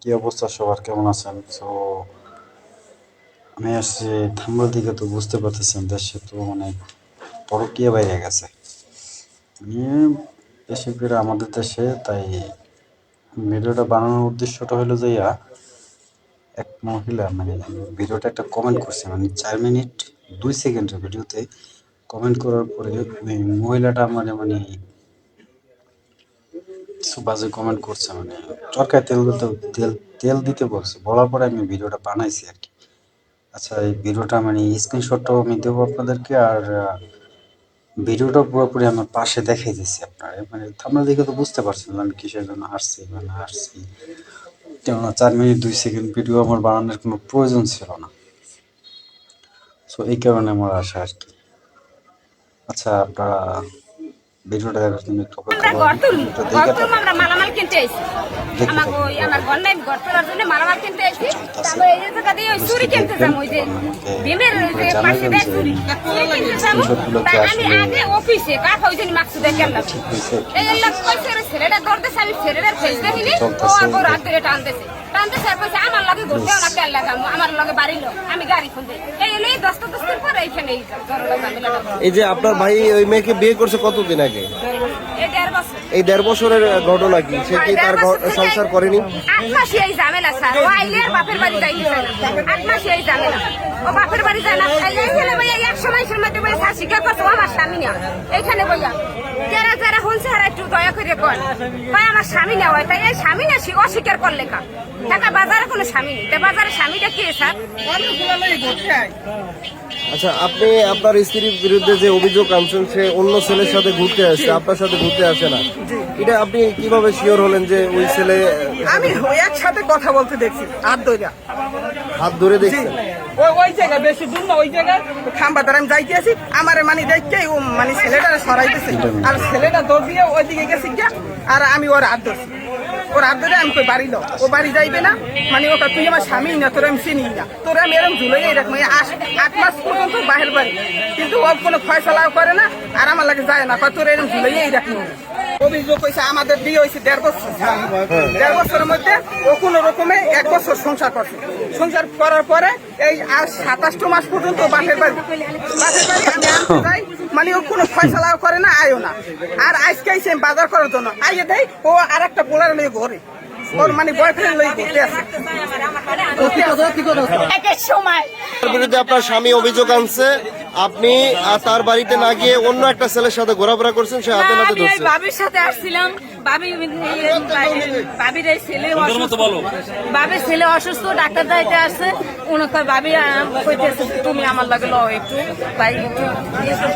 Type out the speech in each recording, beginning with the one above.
কি অবস্থা সবার? কেমন আছেন? তো আমি আসছি থাম্বার দিকে, তো বুঝতে পারতেছেন, দেশে তো অনেক পরকীয়া বাইরে গেছে। দেশে করে আমাদের দেশে, তাই ভিডিওটা বানানোর উদ্দেশ্যটা হলো যে এক মহিলা মানে ভিডিওটা একটা কমেন্ট করছে মানে চার মিনিট দুই সেকেন্ডের ভিডিওতে কমেন্ট করার পরে মহিলাটা মানে মানে কিছু বাজে কমেন্ট করছে মানে। চরকায় তেল দিতে, তেল তেল দিতে বলছে। বলার পরে আমি ভিডিওটা বানাইছি আর কি। আচ্ছা এই ভিডিওটা মানে স্ক্রিনশটটাও আমি দেবো আপনাদেরকে আর ভিডিওটা পুরোপুরি আমার পাশে দেখাই দিচ্ছি আপনারা মানে আপনারা দেখে তো বুঝতে পারছেন আমি কিসের জন্য হাসছি বা না হাসছি কেননা চার মিনিট, দুই সেকেন্ড ভিডিও আমার বানানোর কোনো প্রয়োজন ছিল না। সো এই কারণে আমার আশা আর কি। আচ্ছা আপনারা ভিডিওটা দেখার জন্য একটু অপেক্ষা তুলবো আমরা মালামাল কিনতে আইছি। আমাকে। ওই আমার ঘর নাই ঘর তোলার জন্য মালামাল কিনতে আইছি। তারপরে এই যে দিয়ে ওই চুরি কিনতে যাব ওই যে ভীমের ওই যে পাশে দেয় চুরি। কিনতে যাব। আমি আগে অফিসে কাঠ ওই জন্য মাকসু এই ছেলেটা দৌড়তেছে আমি ছেলেটার ফেস দেখিনি। ও আর রাত ধরে টানতেছে। টানতেছে আর কইছে আমার লগে ঘুরতে না কেন লাগাম আমার লগে বাড়ি লোক আমি গাড়ি খুঁজে। এই এলে দশটা দশটার পরে এইখানে এই যে আপনার ভাই ওই মেয়েকে বিয়ে করছে কতদিন আগে? এই দেড় বছরের ঘটনা কি? সে কি তার সংসার করেনি? স্যার। এখানে বইয়া শুনছে আর একটু দয়া করে কর। ভাই আমার স্বামী না হয় তাই স্বামী না সে অস্বীকার করলে কা টাকা বাজারে কোনো স্বামী নেই। তা বাজারে স্বামীটা কে স্যার? আচ্ছা আপনি আপনার স্ত্রীর বিরুদ্ধে যে অভিযোগ আনছেন সে অন্য ছেলের সাথে ঘুরতে আসছে আপনার সাথে ঘুরতে আসে না। এটা আপনি কীভাবে শিওর হলেন যে ওই ছেলে আমি একসাথে কথা বলতে দেখছি হাত ধইরা। হাত ধরে জি। দেখছেন? ওই ওই জায়গায় বেশি দূর না ওই জায়গায়। খাম্বা দ্বারা আমি যাইতে আছি আমার মানে দেখকে ও মানে ছেলেটা সরাইতেছে। আর ছেলেটা দৌড় দিয়ে ওইদিকে গেছি গিয়া আর আমি ওর হাত ধরছি। ওর হাত ধরে আমি কই বাড়ি লো ও বাড়ি যাইবে না মানে ওটা তুই আমার স্বামী না তোর আমি চিনি না। তোর আমি এরকম ঝুলে এরকম এই আট- মাস পর্যন্ত বাহির বাড়ি। কিন্তু ও কোনো ফয়সলাও করে না আর আমার লাগে যায় না তোর এরকম ঝুলে এরকম অভিযোগ হয়েছে, আমাদের বিয়ে হয়েছে দেড় বছর। দেড় বছরের মধ্যে ও কোনো রকমে এক বছর সংসার করছে। সংসার করার পরে এই আর সাতাশটো মাস পর্যন্ত বাপের বাড়ি বাপের বাড়ি আমি আনতে যাই মানে ও কোনো ফয়সলাও করে না, আয়ও না। আর আজকে আইসে বাজার করার জন্য আইয়ে দেয় ও আর একটা পোলার লই ঘরে। ওর মানে বয়ফ্রেন্ড লই ঘুরতে আছে বিরুদ্ধে আপনার স্বামী অভিযোগ আনছে। আপনি তার বাড়িতে না গিয়ে অন্য একটা ছেলের সাথে ঘোরাফেরা করছেন সে হাতে নাতে ধরছে। সাথে আসছিলাম। বাবি বাবির ছেলে অসুস্থ। বাবির ছেলে অসুস্থ ডাক্তার যাইতে আসছে ওনাকে বাবি কইতেছে তুমি আমার লাগে লও একটু তাই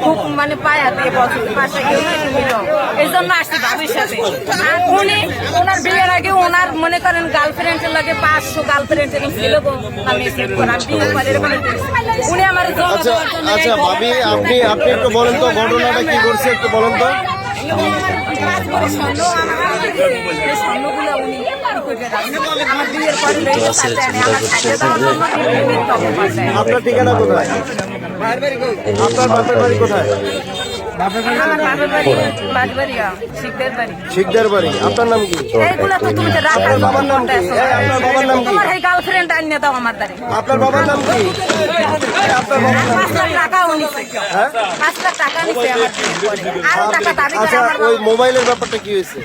খুব মানে পায়া দিয়ে বসে পাশে কেউ নেই, তুমি লও। এই জন্য আসছি বাবির সাথে। আর উনি ওনার বিয়ের আগে ওনার মনে করেন গার্লফ্রেন্ডের লাগে পাঁচশো গার্লফ্রেন্ড ছিল আমি উনি আমার আচ্ছা আচ্ছা ভাবি আপনি আপনি একটু বলেন তো ঘটনাটা কি করছে একটু বলেন তো। আপনার ঠিকানা কোথায়? আপনার বাপের বাড়ি কোথায়? শিকদার বাড়ি আপনার নাম কি? আপনার বাবার নাম কি? করে আচ্ছা ওই মোবাইলের ব্যাপারটা কি হয়েছে?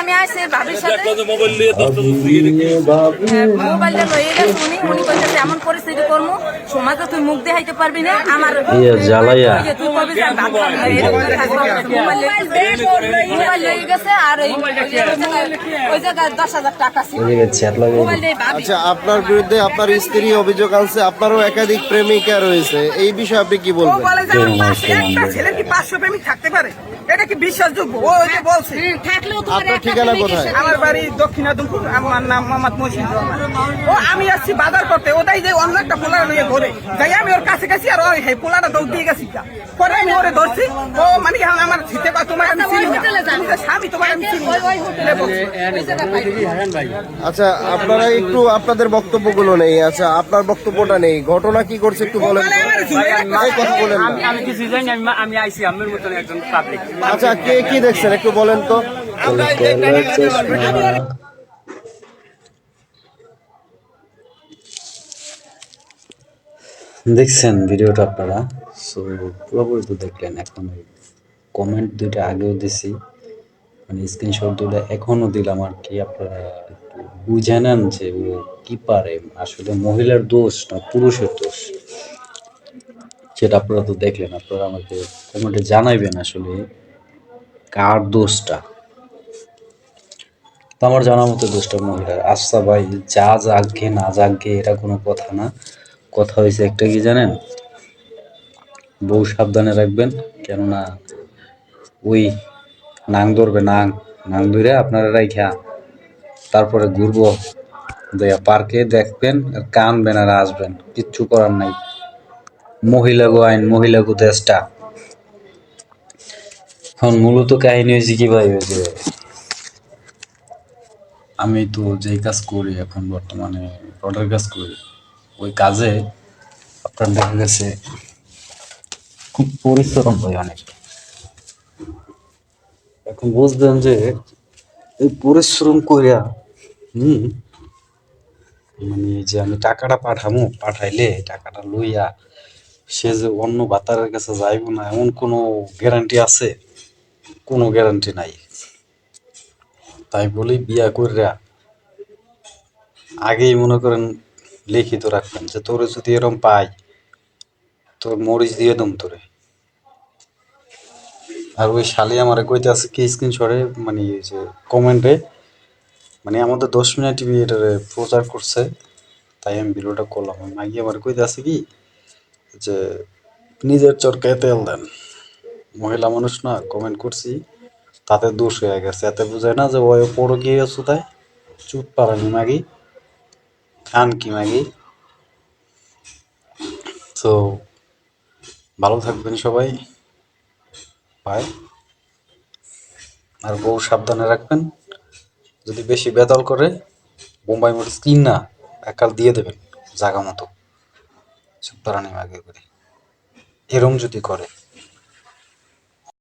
আম- আসে ভাবির সাথে মোবাইলটা লয়ে গেছে উনি। উনি কইতেছে এমন পরিস্থিতি করমু তুই মুখ দেখাইতে পারবি না আমার জ্বালাইয়া। তুই কবি। মোবাইল লয়ে- গেছে। আর ওই ওই জায়গায় দশ হাজার টাকা ছিল। মোবাইল আচ্ছা আপনার বিরুদ্ধে আপনার স্ত্রী অভিযোগ আনছে আপনারও একাধিক প্রেমিকা রয়েছে। এই বিষয়ে আপনি কি বলবেন? ছেলের কি পাঁচশো প্রেমিক থাকতে পারে? এটা কি বিশ্বাসযোগ্য? ও ওই যে বলছে। থাকলেও ঠিকানা কোথায়? আমার বাড়ি দক্ষিণ আদমপুর আমার নাম মোহাম্মদ মহসিন ও আমি আসছি বাজার করতে। ওটাই যে অন্য একটা পোলার নিয়ে ঘরে। যাই আমি ওর কাছে গেছি আর ওই পোলাটা দৌড় দিয়ে গেছি পরে আমি ওরে ধরছি। ও মানে আমার ছিতে বা তোমার আমি চিনি না। আমি স্বামী তোমার আমি চিনি। আচ্ছা আপনারা একটু আপনাদের বক্তব্যগুলো নেই। আচ্ছা আপনার বক্তব্যটা নেই। ঘটনা কি করছে একটু বলেন। কথা বলেন আমি আমি কিছু জানি আমি আমি আইসি। আমার মতন একজন পাবলিক আচ্ছা কে কি দেখছেন? একটু বলেন তো। দেখছেন ভিডিওটা আপনারা? সো পুরোপুরি তো দেখলেন এখন কমেন্ট দুইটা আগেও দিছি। মানে স্ক্রিনশট দুইটা এখনও দিলাম আর কি আপনারা একটু বুঝে নেন যে ও কি পারে। আসলে মহিলার দোষ না পুরুষের দোষ। সেটা আপনারা তো দেখলেন আপনারা আমাকে কমেন্টে জানাইবেন আসলে কার দোষটা। তো আমার জানার মতো দোষটা মহিলার আচ্ছা ভাই, যা জাগে না জাগে এটা কোনো কথা না। কথা হয়েছে একটা কি জানেন? বউ সাবধানে রাখবেন, কেননা ওই নাং ধরবে, নাং নাং ধরে আপনারা রাইখা, তারপরে ঘুরবো, দেয়া পার্কে দেখবেন, আর কানবেন আর আসবেন, কিচ্ছু করার নাই। মহিলা গো আইন, মহিলা গো দেশটা। এখন মূলত কাহিনী হয়েছে কি ভাই হয়েছে আমি তো যেই কাজ করি এখন বর্তমানে রডের কাজ করি, ওই কাজে আপনার দেখা গেছে খুব পরিশ্রম হয় অনেক। এখন বুঝবেন যে এই পরিশ্রম করিয়া হুম মানে যে আমি টাকাটা পাঠামো, পাঠাইলে টাকাটা লইয়া সে যে অন্য বাতারের কাছে যাইব না, এমন কোনো গ্যারান্টি আছে? কোনো গ্যারান্টি নাই। তাই বলি বিয়া করিয়া আগেই মনে করেন লিখিত রাখবেন যে তোরে যদি এরম পাই, তোর মরিচ দিয়ে দম তোরে। আর ওই শালি আমার কইতে আছে কি স্ক্রিনশটে মানে যে কমেন্টে মানে আমাদের দশ মিনিট টিভি এটারে প্রচার করছে, তাই আমি ভিডিওটা করলাম। মাগি আমার কইতে আছে কি, যে নিজের চরকায় তেল দেন। মহিলা মানুষ না কমেন্ট করছি। তাতে দোষ হয়ে গেছে। এতে বুঝায় না যে ওই পড়ো গিয়ে সুতায় চুপ পারানি মাগি খান কি মাগি তো ভালো থাকবেন সবাই। বাই আর বউ সাবধানে রাখবেন। যদি বেশি বেদল করে, বোম্বাই মরিচ স্ক্রিন না একাল দিয়ে দেবেন জাগা মতো। চুপ পারানি মাগে করে এরম যদি করে।